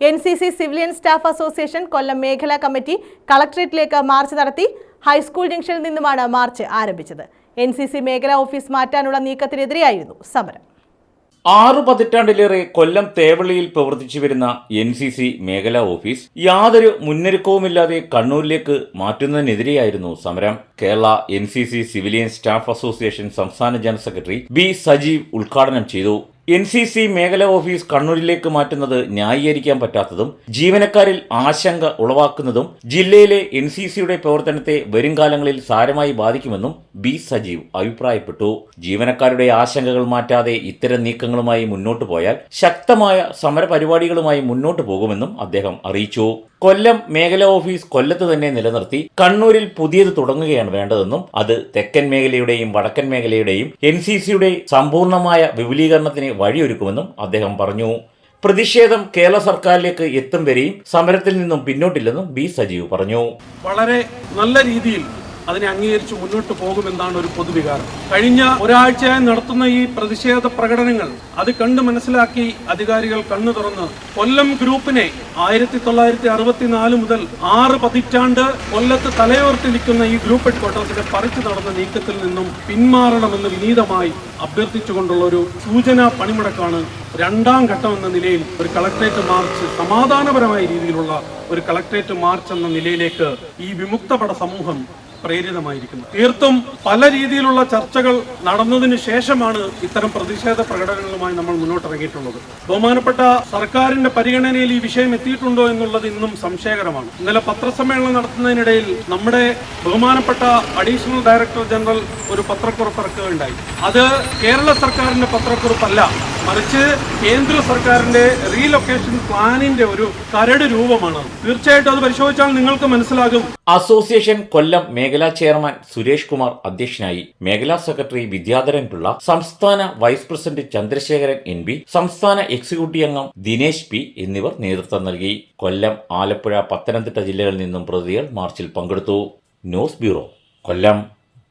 N C C civilian staff association Kollam മേഖലാ committee കളക്ടറേറ്റിലേക്ക് march നടത്തി. ഹൈസ്കൂൾ ജംഗ്ഷനിൽ നിന്നുമാണ് മാർച്ച് ആരംഭിച്ചത്. എൻ സി സി മേഖലാ ഓഫീസ് മാറ്റാനുള്ള നീക്കത്തിനെതിരെയായിരുന്നു സമരം. ആറു പതിറ്റാണ്ടിലേറെ കൊല്ലം തേവള്ളിയിൽ പ്രവർത്തിച്ചു വരുന്ന എൻ സി സി മേഖലാ ഓഫീസ് യാതൊരു മുന്നൊരുക്കവുമില്ലാതെ കണ്ണൂരിലേക്ക് മാറ്റുന്നതിനെതിരെയായിരുന്നു സമരം. Kerala N C C civilian staff association സംസ്ഥാന ജനറൽ സെക്രട്ടറി ബി സജീവ് ഉദ്ഘാടനം ചെയ്തു. എൻ സി സി മേഖലാ ഓഫീസ് കണ്ണൂരിലേക്ക് മാറ്റുന്നത് ന്യായീകരിക്കാൻ പറ്റാത്തതും ജീവനക്കാരിൽ ആശങ്ക ഉളവാക്കുന്നതും ജില്ലയിലെ എൻ സി സിയുടെ പ്രവർത്തനത്തെ വരുംകാലങ്ങളിൽ സാരമായി ബാധിക്കുമെന്നും ബി സജീവ് അഭിപ്രായപ്പെട്ടു. ജീവനക്കാരുടെ ആശങ്കകൾ മാറ്റാതെ ഇത്തരം നീക്കങ്ങളുമായി മുന്നോട്ടു പോയാൽ ശക്തമായ സമരപരിപാടികളുമായി മുന്നോട്ടു പോകുമെന്നും അദ്ദേഹം അറിയിച്ചു. കൊല്ലം മേഖലാ ഓഫീസ് കൊല്ലത്ത് തന്നെ നിലനിർത്തി കണ്ണൂരിൽ പുതിയത് തുടങ്ങുകയാണ് വേണ്ടതെന്നും അത് തെക്കൻ മേഖലയുടെയും വടക്കൻ മേഖലയുടെയും എൻ സി സിയുടെ സമ്പൂർണമായ വിപുലീകരണത്തിന് വഴിയൊരുക്കുമെന്നും അദ്ദേഹം പറഞ്ഞു. പ്രതിഷേധം കേരള സർക്കാരിലേക്ക് എത്തും വരെയും സമരത്തിൽ നിന്നും പിന്നോട്ടില്ലെന്നും ബി സജീവ് പറഞ്ഞു. വളരെ നല്ല രീതിയിൽ അതിനെ അംഗീകരിച്ച് മുന്നോട്ട് പോകുമെന്നാണ് ഒരു പൊതുവികാരം. കഴിഞ്ഞ ഒരാഴ്ചയായി നടത്തുന്ന ഈ പ്രതിഷേധ പ്രകടനങ്ങൾ അത് കണ്ടു മനസ്സിലാക്കി അധികാരികൾ കണ്ണു തുറന്ന് കൊല്ലം ഗ്രൂപ്പിനെ ആയിരത്തി തൊള്ളായിരത്തി അറുപത്തിനാല് മുതൽ ആറ് പതിറ്റാണ്ട് കൊല്ലത്ത് തലയോർത്തി നിൽക്കുന്ന ഈ ഗ്രൂപ്പ് ഹെഡ് ക്വാർട്ടേഴ്സിന്റെ പറിച്ചു നടന്ന നീക്കത്തിൽ നിന്നും പിന്മാറണമെന്ന് വിനീതമായി അഭ്യർത്ഥിച്ചുകൊണ്ടുള്ള ഒരു സൂചനാ പണിമുടക്കാണ് രണ്ടാം ഘട്ടം എന്ന നിലയിൽ ഒരു കളക്ട്രേറ്റ് മാർച്ച് സമാധാനപരമായ രീതിയിലുള്ള ഒരു കളക്ട്രേറ്റ് മാർച്ച് എന്ന നിലയിലേക്ക് ഈ വിമുക്തപട സമൂഹം പ്രേരിതമായിരിക്കുന്നു. തീർത്തും പല രീതിയിലുള്ള ചർച്ചകൾ നടന്നതിന് ശേഷമാണ് ഇത്തരം പ്രതിഷേധ പ്രകടനങ്ങളുമായി നമ്മൾ മുന്നോട്ടിറങ്ങിയിട്ടുള്ളത്. ബഹുമാനപ്പെട്ട സർക്കാരിന്റെ പരിഗണനയിൽ ഈ വിഷയം എത്തിയിട്ടുണ്ടോ എന്നുള്ളത് ഇന്നും സംശയകരമാണ്. ഇന്നലെ പത്രസമ്മേളനം നടത്തുന്നതിനിടയിൽ നമ്മുടെ ബഹുമാനപ്പെട്ട അഡീഷണൽ ഡയറക്ടർ ജനറൽ ഒരു പത്രക്കുറിപ്പ് ഇറക്കുകയുണ്ടായി. അത് കേരള സർക്കാരിന്റെ പത്രക്കുറിപ്പല്ല. മറിച്ച് കേന്ദ്ര സർക്കാരിന്റെ റീലൊക്കേഷൻ പ്ലാനിന്റെ ഒരു കരട് രൂപമാണ് തീർച്ചയായിട്ടും അത് പരിശോധിച്ചാൽ നിങ്ങൾക്ക് മനസ്സിലാകും. അസോസിയേഷൻ കൊല്ലം മേഖലാ ചെയർമാൻ സുരേഷ് കുമാർ അധ്യക്ഷനായി മേഖലാ സെക്രട്ടറി വിദ്യാധരൻ പിള്ള സംസ്ഥാന vice president Chandrasekharan N B സംസ്ഥാന എക്സിക്യൂട്ടീവ് അംഗം ദിനേശ് പി എന്നിവർ നേതൃത്വം നൽകി. കൊല്ലം ആലപ്പുഴ പത്തനംതിട്ട ജില്ലകളിൽ നിന്നും പ്രതികൾ മാർച്ചിൽ പങ്കെടുത്തു. News bureau Kollam.